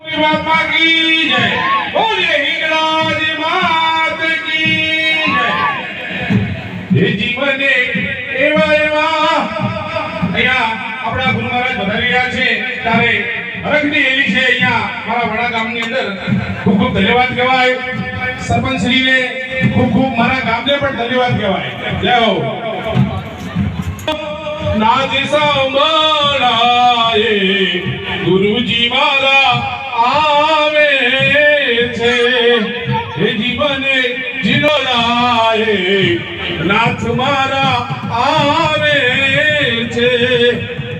બાપા કી જય જય હે જીવને મારા વડા ગામની પણ ધન્યવાદ કહેવાય હો નાદ સંભળાય ગુરુજી મારા જીવને રાય નાથ મારા આવે છે.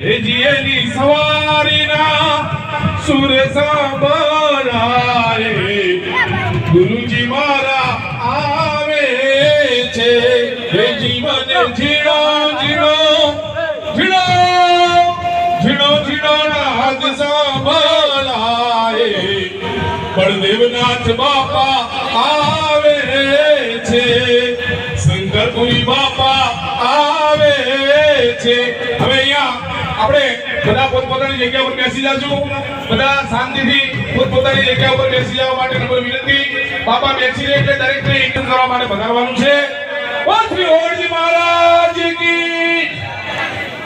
એ જીએની સવારીના સુર સાંભળાય. ગુરુજી મારા આવે છે. એ જીવન ઝીણો બળદેવનાથ બાપા આવે છે. શંકરપુરી બાપા આવે છે. હવે અહીંયા આપણે બધા પોતપોતાની જગ્યા પર બેસી જાજો. બધા શાંતિથી પોતપોતાની જગ્યા પર બેસી જવા માટે નંબર વિનંતી. બાપા બેસી રહે એટલે દરેકને ઇન્ટન કરવા માટે વધારવાનું છે. શ્રી હોળજી મહારાજ કી.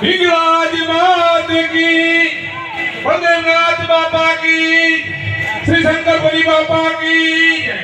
વિગરાજ માત કી. બળદેવનાથ બાપા શ્રી શંકરપુરી બાપા કી જય.